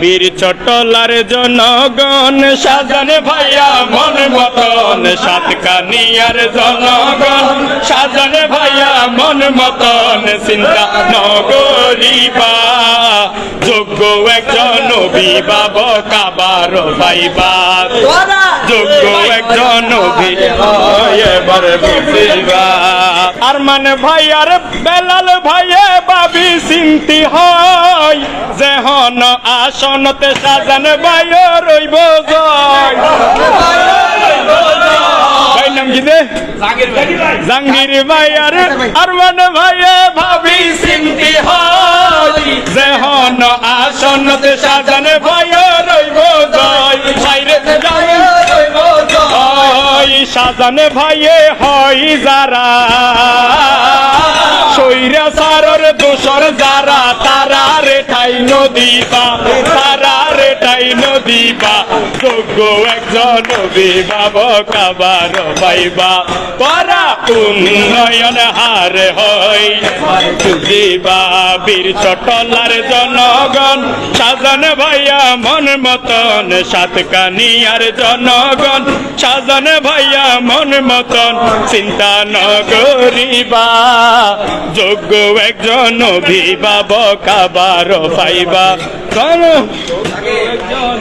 বীর চটলার জনগণ, সাজানে ভাইয়া মন মতন সাতকানিয়ার জনগণ, সাজানে ভাইয়া মন মতন চিন্তা নগরিবা যোগ্য একজন অভিভাবক আবার পাইবা যোগ্য একজন এবার আর মানে ভাই আর বেলাল ভাইয়ে ভাবি চিন্তি হয়। হন আসনতে সাজান ভাই রইব জাঙ্গির ভাই আর আর মানে ভাবি চিন্তি হয়। হন আসনতে সাজান ভাই রইব জয়। সাজানে ভাইয়ে হয় যারা। সৈরা সারর তারা রে ঠাই নদীবা তারা রে ঠাই নদীবা যোগ্য একজন অভিভাবক আবার পাইবা। পরা উন্নয়ন হার হয় দিবা বীর চটলার জনগণ সাজান ভাইয়া মন মতন সাতকানিয়ার জনগণ সাজান ভাইয়া মন মতন, চিন্তা নগরিবা যোগ্য একজন অভিভাবক আবার পাইবা।